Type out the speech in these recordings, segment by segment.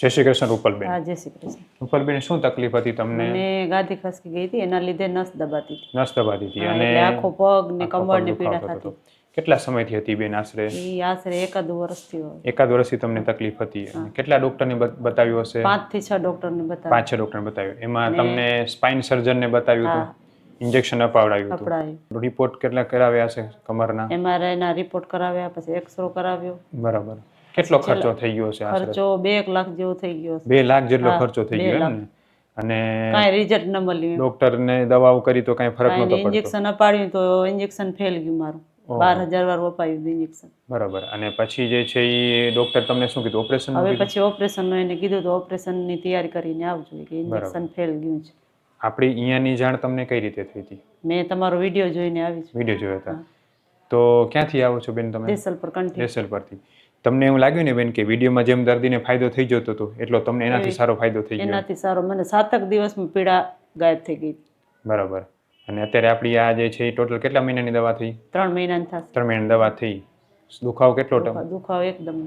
જય શ્રી કૃષ્ણ રૂપલબેન. હા જય શ્રી કૃષ્ણ. રૂપલબેન શું તકલીફ હતી તમને? મને ગાદી ખસકી ગઈ હતી એના લીધે નસ દબાતી હતી. નસ દબાતી હતી અને આખો પગ ને કમર ને પીડા થતી. કેટલા સમયથી હતી બેન આશરે? એ આશરે એકાદ વર્ષથી હોય એકાદ વર્ષથી તમને તકલીફ હતી. કેટલા ડોક્ટરને બતાવ્યું હશે? પાંચથી છ ડોક્ટર ને બતાવ્યું. પાંચ છ ડોક્ટરને બતાવ્યું. એમાં તમને સ્પાઇન સર્જનને બતાવ્યું હતું? ઇન્જેક્શન અપાવડાવ્યું હતું? રિપોર્ટ કેટલા કરાવ્યા હશે કમરના? એમાં એના રિપોર્ટ કરાવ્યા પછી એક્સરો કરાવ્યો. બરાબર. કેટલો ખર્ચો થઈ ગયો છે ખર્ચો બે લાખ જેવો થઈ ગયો બે લાખ જેટલો ખર્ચો થઈ ગયો એમ ને? અને કાંઈ રિઝલ્ટ ન મળ્યું ડોક્ટરને દવાઓ કરી તો કાંઈ ફરક નતો પડતો? ઇન્જેક્શન અપાડ્યું તો ઇન્જેક્શન ફેલ ગયું મારું. બાર હજાર વાર અપાયું ઇન્જેક્શન બરાબર. અને પછી જે છે એ ડોક્ટર તમને શું કીધું ઓપરેશન હવે પછી ઓપરેશનનું એને કીધું તો ઓપરેશનની તૈયારી કરીને આવજો. કે ઇન્જેક્શન ફેલ ગયું છે. આપણી અહીંયાની જાણ તમને કઈ રીતે થઈ હતી? મેં તમારો વીડિયો જોઈને આવી છું. વીડિયો જોયો હતા. તો ક્યાંથી આવો છો બેન તમે? દેસલ પર કંઠી. દેસલ પરથી તમને એવું લાગ્યું ને બેન કે વિડીયોમાં જેમ દર્દીને ફાયદો થઈ જતો હતો એટલો તમને એનાથી સારો ફાયદો થઈ ગયો. એનાથી સારો. મને સાતક દિવસમાં પીડા ગાયબ થઈ ગઈ. બરાબર. અને અત્યારે આપણી આ જે છે એ ટોટલ કેટલા મહિનાની દવા થઈ? ત્રણ મહિનાની થશે. ત્રણ મહિનાની દવા થઈ. દુખાવો કેટલો દુખાવો એકદમ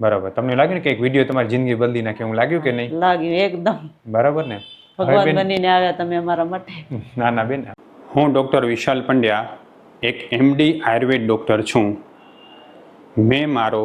બરાબર. તમને લાગ્યું ને કે એક વીડિયો તમારી જિંદગી બદલી નાખે? એવું લાગ્યું કે નહીં? લાગ્યું એકદમ. બરાબર ને? ભગવાન બનીને આવ્યા તમે અમારા માટે. ના ના બેન. હું ડૉક્ટર વિશાલ પંડ્યા એક એમડી આયુર્વેદ ડૉક્ટર છું. મેં મારો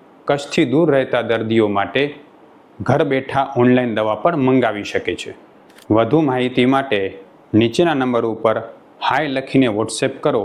કચ્છથી દૂર રહેતા દર્દીઓ માટે ઘર બેઠા ઓનલાઈન દવા પણ મંગાવી શકે છે. વધુ માહિતી માટે નીચેના નંબર ઉપર હાય લખીને વોટ્સએપ કરો.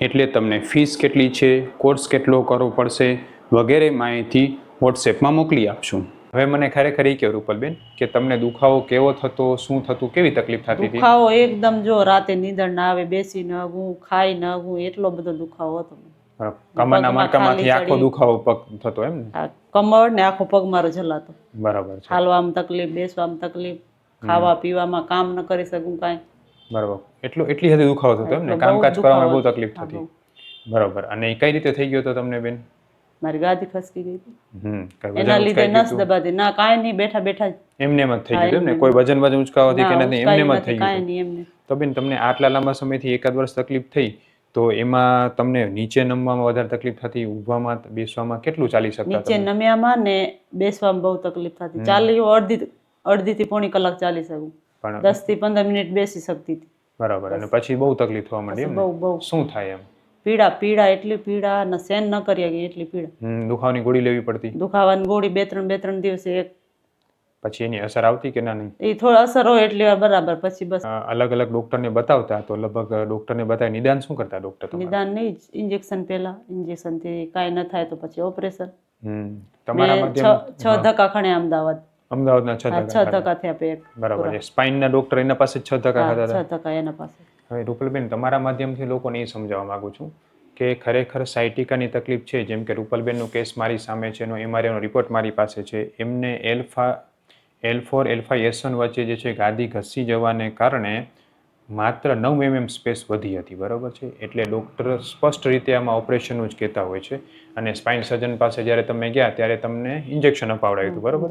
એટલે તમને ફીસ કેટલી છે, કોર્સ કેટલો કરવો પડશે વગેરે માહિતી વોટ્સએપમાં મોકલી આપશું. હવે મને ખરેખર એ કહેવું રૂપલબેન, કે તમને દુખાવો કેવો થતો, શું થતું, કેવી તકલીફ થતી દુખાવો એકદમ જો રાતે નીંદર ના આવે બેસી ન હું ખાઈ ન હું એટલો બધો દુખાવો હતો. કમરના માર્કામાંથી આખો દુખાવો પગ થતો એમ ને? કમર ને આખો પગ મારો જલાતો બરાબર છે. હાલવામાં તકલીફ બેસવામાં તકલીફ ખાવા પીવામાં કામ ન કરી શકું કાંઈ. બરાબર. એટલો એટલી હદે દુખાવો થતો એમ ને? કામકાજ કરવામાં બહુ તકલીફ થતી. બરાબર. અને એ કઈ રીતે થઈ ગયો તો તમને બેન? મારી ગાદી ખસકી ગઈ હતી. એના લીધે નસ દબાતી. ના કાંઈ નહીં બેઠા બેઠા. એમને એમ જ થઈ ગયું એમ ને? કોઈ વજન વજન ઉંચકાવાથી કે નથી એમને એમ જ થઈ ગયું એમને. તો બેન તમને આટલા લાંબા સમયથી એકાદ વર્ષ તકલીફ થઈ તો એમાં તમને નીચે નમવામાં વધારે તકલીફ થતી ઊભામાં બેસવામાં કેટલું ચાલી શકતા નીચે નમ્યામાં ને બેસવામાં બહુ તકલીફ થતી. ચાલી અડધી અડધી થી પોણી કલાક ચાલી શકું. પણ દસથી પંદર મિનિટ બેસી શકતી હતી. બરાબર અને પછી બહુ તકલીફ થવા માંડી બહુ બહુ. શું થાય એમ? પીડા પીડા એટલી પીડા ને સહેન ન કરી શકી એટલી પીડા. દુખાવાની ગોળી લેવી પડતી. દુખાવાની ગોળી બે ત્રણ બે ત્રણ દિવસે એક પછી એની અસર આવતી કે ના નહીં એ થોડો અસર હોય એટલી બરાબર પછી બસ. અલગ અલગ ડોક્ટરને બતાવતા તો લગભગ ડોક્ટરને બતાવી નિદાન શું કરતા ડોક્ટર નિદાન નહીં ઇન્જેક્શન પહેલા ઇન્જેક્શનથી કાંઈ ન થાય તો પછી ઓપરેશન. તમારા છ ધક્કા ખણે અમદાવાદ. અમદાવાદના છ ધક્કા છ ધક્કા થયા પેક બરાબર છે સ્પાઇનના ડોક્ટર એના પાસે છ ધક્કા ખાતા હતા? છ ધક્કા એના પાસે. હવે રૂપલબેન તમારા માધ્યમથી લોકોને એ સમજાવવા માંગુ છું કે ખરેખર સાયટિકાની તકલીફ છે જેમ કે રૂપલબેનનો કેસ મારી સામે છે એનો એમઆરએનો રિપોર્ટ મારી પાસે છે એમને alpha L four alpha S one વચ્ચે જે છે ગાદી ઘસી જવાને કારણે માત્ર નવ એમએમ સ્પેસ વધી હતી બરાબર છે? એટલે ડૉક્ટર સ્પષ્ટ રીતે આમાં ઓપરેશનનું જ કહેતા હોય છે. અને સ્પાઇન સર્જન પાસે જ્યારે તમે ગયા ત્યારે તમને ઇન્જેક્શન અપાવડાવ્યું હતું બરાબર?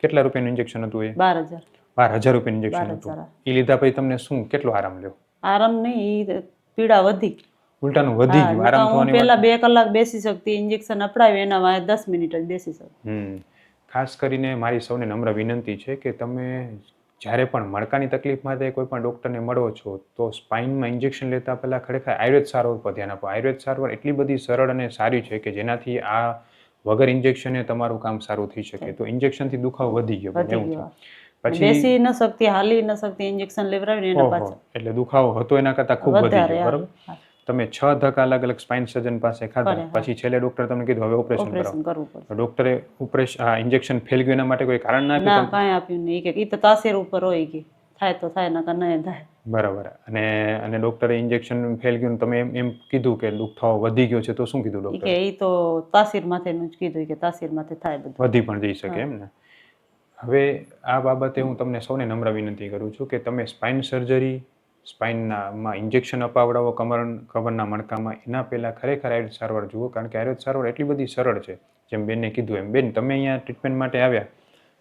કેટલા રૂપિયાનું ઇન્જેક્શન હતું એ? બાર હજાર. બાર હજાર રૂપિયાનું ઇન્જેક્શન હતું. એ લીધા પછી તમને શું કેટલો આરામ લ્યો? આરામ નહીં પીડા વધી. ઉલટાનું વધી ગયું આરામ થવાની પહેલા બે કલાક બેસી શકતી ઇન્જેક્શન અપડાવ્યું એના વાંહે દસ મિનિટ જ બેસી શકતી હમ. ખાસ કરીને મારી સૌને નમ્ર વિનંતી છે કે તમે જ્યારે પણ મણકાની તકલીફ માટે કોઈ પણ ડૉક્ટરને મળો છો તો સ્પાઇનમાં ઇન્જેક્શન લેતા પહેલાં ખરેખર આયુર્વેદ સારવાર પર ધ્યાન આપો. આયુર્વેદ સારવાર એટલી બધી સરળ અને સારી છે કે જેનાથી આ વગર ઇન્જેક્શને તમારું કામ સારું થઈ શકે. તો ઇન્જેક્શનથી દુખાવો વધી ગયો એવું છે. પછી બેસી ન શકતી હાલી ન શકતી ઇન્જેક્શન લેવડાવીને એના પાછળ. એટલે દુખાવો હતો એના કરતાં ખૂબ વધી વધારે ગયો બરાબર. તમે છ ધક્કા અલગ અલગ સ્પાઇન સર્જન પાસે ખાધા. પછી છેલ્લે ડૉક્ટર તમને કીધું હવે ઓપરેશન કરાવો ડોક્ટરે ઓપરેશન આ ઇન્જેક્શન ફેલ ગયું એના માટે કોઈ કારણ ના આપ્યું ના કાંઈ આપ્યું નહીં. કે ઈ તો તાસીર ઉપર હોય કે. થાય તો થાય નકર નહીં થાય. બરાબર. અને અને ડોક્ટરે ઇન્જેક્શન ફેલ ગયું તમે એમ એમ કીધું કે દુખાવો વધી ગયો છે તો શું કીધું ડોક્ટર કે ઈ તો તાસીર માથેનું જ કીધું કે તાસીર માથે થાય બધું. વધી પણ જઈ શકે એમ ને. હવે આ બાબતે હું તમને સૌને નમ્ર વિનંતી કરું છું કે તમે સ્પાઇન સર્જરી સ્પાઇનનામાં ઇન્જેક્શન અપાવડાવો કમર કમરના મણકામાં. એના પહેલાં ખરેખર આયુર્વેદ સારવાર જુઓ કારણ કે આયુર્વેદ સારવાર એટલી બધી સરળ છે જેમ બેનને કીધું એમ. બેન તમે અહીંયા ટ્રીટમેન્ટ માટે આવ્યા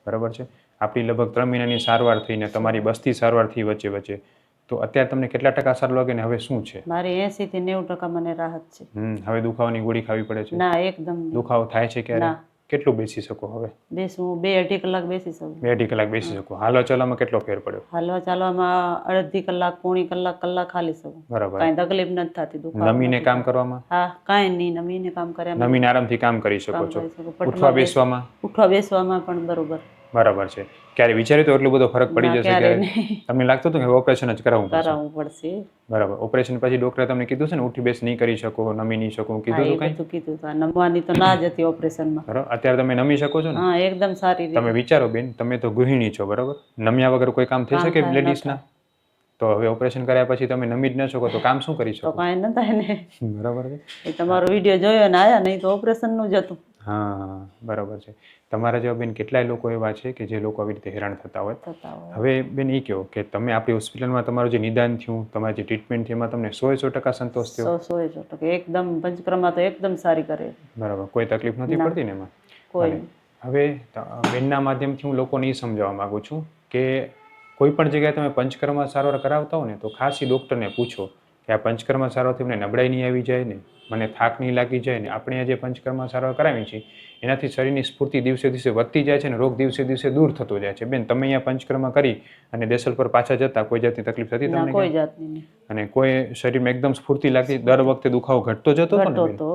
બરાબર છે? આપણી લગભગ ત્રણ મહિનાની સારવાર થઈને તમારી બસ્તી સારવારથી વચ્ચે વચ્ચે. તો અત્યારે તમને કેટલા ટકા સારું લાગે ને હવે શું છે? મારી એસી થી નેવું ટકા મને રાહત છે. હમ હવે દુખાવાની ગોળી ખાવી પડે છે? ના એકદમ. દુખાવો થાય છે ક્યારે? ના. કેટલું બેસી શકો હવે? બેસું બે અઢી કલાક બેસી શકું. બે અઢી કલાક બેસી શકો. હાલવા ચાલવામાં કેટલો ફેર પડ્યો? હાલવા ચાલવામાં અડધી કલાક પોણી કલાક કલાક ખાલી શકું. બરાબર. કાંઈ તકલીફ નથી થતી દુખાવો નમીને કામ કરવામાં? હા કાંઈ નહીં નમીને કામ કર્યા. નમીને આરામથી કામ કરી શકો છો. ઉઠવા બેસવામાં? ઉઠવા બેસવામાં પણ બરોબર. બરાબર છે. ક્યારે વિચાર્યું તો એટલો બધો ફરક પડી જશે કે તમને લાગતું હતું કે ઓપરેશન જ કરાવવું કરાવવું પડશે. બરાબર. ઓપરેશન પછી ડોક્ટરે તમને કીધું છે ને ઉઠી બેસ નહીં કરી શકો નમી નહીં શકો કીધું હતું કઈ? કીધું હતું. નમવાની તો ના જ હતી ઓપરેશનમાં બરાબર. અત્યારે તમે નમી શકો છો ને? હા એકદમ સારી રીતે. તમે વિચારો બેન તમે તો ગૃહિણી છો બરાબર? નમ્યા વગર કોઈ કામ થઈ શકે લેડીઝના તો હવે ઓપરેશન કર્યા પછી તમે નમી જ ન શકો તો કામ શું કરી શકો? કાંઈ ન થાય ને. બરાબર છે. તમારો વીડિયો જોયો ને આયા નહીં તો ઓપરેશનનું જ હતું. હા બરાબર છે. તમારા જેવા બેન કેટલાય લોકો એવા છે કે જે લોકો આવી રીતે હેરાન થતા હોય? હવે બેન એ કહો કે તમે આપણી હોસ્પિટલમાં તમારું જે નિદાન થયું તમારી જે ટ્રીટમેન્ટ થઈ એમાં તમને સો સો ટકા સંતોષ થયો? સો સો ટકા. એકદમ પંચક્રમા તો એકદમ સારી કરે. બરાબર. કોઈ તકલીફ નથી પડતી ને એમાં? કોઈ હવે બેનના માધ્યમથી હું લોકોને એ સમજાવવા માગું છું કે કોઈ પણ જગ્યાએ તમે પંચકર્મ સારવાર કરાવતા હો ને તો ખાસ એ ડૉક્ટરને પૂછો. કે આ પંચકર્મ સારવારથી મને નબળાઈ નહીં આવી જાય ને મને થાક નહીં લાગી જાય ને આપણે આ જે પંચકર્મ સારવાર કરાવી છે એનાથી શરીરની સ્ફૂર્તિ દિવસે દિવસે વધતી જાય છે અને રોગ દિવસે દિવસે દૂર થતો જાય છે. બેન તમે અહીંયા પંચકર્મ કરી અને દેસલ પર પાછા જતા કોઈ જાતની તકલીફ થતી તમને કોઈ ક્યાંય? જાતની અને કોઈ શરીરમાં એકદમ સ્ફૂર્તિ લાગતી દર વખતે દુખાવો ઘટતો જતો હતો.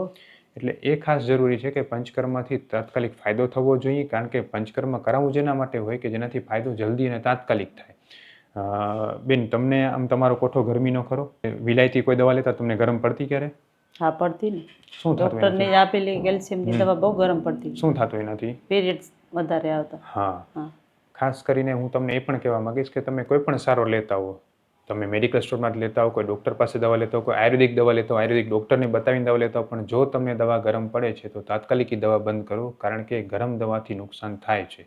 એટલે એ ખાસ જરૂરી છે કે પંચકર્મથી તાત્કાલિક ફાયદો થવો જોઈએ કારણ કે પંચકર્મ કરાવવું જેના માટે હોય કે જેનાથી ફાયદો જલ્દી અને તાત્કાલિક થાય. બેન તમને આમ તમારો કોઠો ગરમીનો ખરો? વિલાયતી કોઈ દવા લેતા તમને ગરમ પડતી ક્યારે? હા પડતી ને. શું થતું ડોક્ટરને આપેલી કેલ્શિયમની દવા બહુ ગરમ પડતી. શું થતું એનાથી? પીરિયડ્સ વધારે આવતા. હા. ખાસ કરીને હું તમને એ પણ કહેવા માંગીશ કે તમે કોઈ પણ સારો લેતા હો. તમે મેડિકલ સ્ટોરમાં જ લેતા હો કોઈ ડૉક્ટર પાસે દવા લેતા હો કોઈ આયુર્વેદિક દવા લેતા હો આયુર્વેદિક ડૉક્ટરને બતાવીને દવા લેતા હો પણ જો તમને દવા ગરમ પડે છે તો તાત્કાલિક દવા બંધ કરો કારણ કે ગરમ દવાથી નુકસાન થાય છે.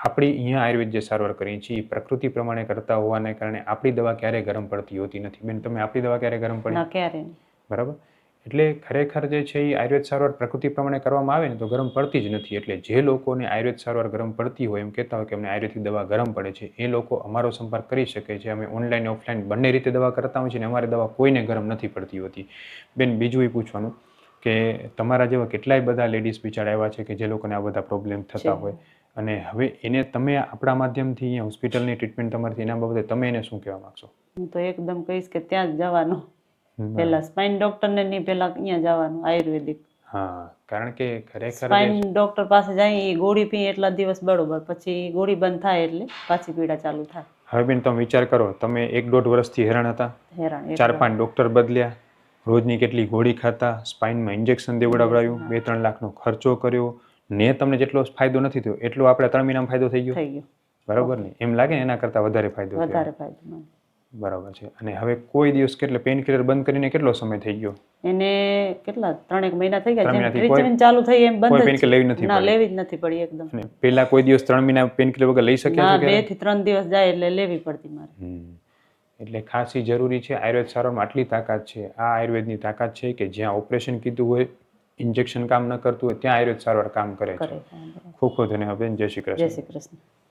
આપણી અહીંયા આયુર્વેદ જે સારવાર કરીએ છીએ પ્રકૃતિ પ્રમાણે કરતા હોવાને કારણે આપણી દવા ક્યારેય ગરમ પડતી હોતી નથી. બેન તમે આપણી દવા ક્યારે ગરમ પડી? ક્યારે બરાબર? એટલે ખરેખર જે છે એ આયુર્વેદ સારવાર પ્રકૃતિ પ્રમાણે કરવામાં આવે ને તો ગરમ પડતી જ નથી. એટલે જે લોકોને આયુર્વેદ સારવાર ગરમ પડતી હોય એમ કહેતા હોય કે અમને આયુર્વેદિક દવા ગરમ પડે છે એ લોકો અમારો સંપર્ક કરી શકે છે. અમે ઓનલાઈન ઓફલાઈન બંને રીતે દવા કરતા હોય છે અને અમારી દવા કોઈને ગરમ નથી પડતી હોતી. બેન બીજું એ પૂછવાનું કે તમારા જેવા કેટલાય બધા લેડીઝ બિચારા એવા છે કે જે લોકોને આ બધા પ્રોબ્લેમ થતા હોય. અને હવે એને તમે આપણા માધ્યમથી અહીંયા હોસ્પિટલની ટ્રીટમેન્ટ તમારી એના બાબતે તમે એને શું કહેવા માંગશો? હું તો એકદમ કહીશ કે ત્યાં જ જવાનું. પહેલા સ્પાઇન ડોક્ટરને નહીં પહેલા અહીંયા જવાનું આયુર્વેદિક. હા કારણ કે ખરેખર સ્પાઇન ડોક્ટર પાસે જાય એ ગોળી પી એટલા દિવસ બરોબર પછી ગોળી બંધ થાય એટલે પાછી પીડા ચાલુ થાય. હવે બેન તમે વિચાર કરો તમે એક દોઢ વર્ષથી હેરાન હતા. હેરાન ચાર પાંચ ડોક્ટર બદલ્યા રોજની કેટલી ગોળી ખાતા સ્પાઇનમાં ઇન્જેક્શન દેવડાવડાયું બે ત્રણ લાખનો ખર્ચો કર્યો ને તમને જેટલો ફાયદો નથી થયો એટલો આપણે ત્રણ મહિનામાં ફાયદો થઈ ગયો? થઈ ગયું. બરાબર ને? એમ લાગે ને એના કરતાં વધારે ફાયદો વધારે ફાયદો બરાબર છે. અને હવે કોઈ દિવસ કેટલે પેન કિલર બંધ કરીને કેટલો સમય થઈ ગયો? એને કેટલા? ત્રણેક મહિના થઈ ગયા જેમ ટ્રીટમેન્ટ ચાલુ થઈ એમ બંધ પેન કિલર લેવી નથી ના લેવી જ નથી પડી એકદમ. અને પેલા કોઈ દિવસ ત્રણ મહિના પેન કિલર વગર લઈ શક્યા છો બેથી ત્રણ દિવસ જાય એટલે લેવી પડતી મારે. એટલે ખાસી જરૂરી છે આયુર્વેદ સારવારમાં આટલી તાકાત છે. આ આયુર્વેદની તાકાત છે કે જ્યાં ઓપરેશન કીધું હોય ઇન્જેક્શન કામ ન કરતું હોય ત્યાં આયુર્વેદ સારવાર કામ કરે છે. ખૂબ ખૂબ ધન્યવાદ બેન જય શ્રી કૃષ્ણ. જય શ્રી કૃષ્ણ.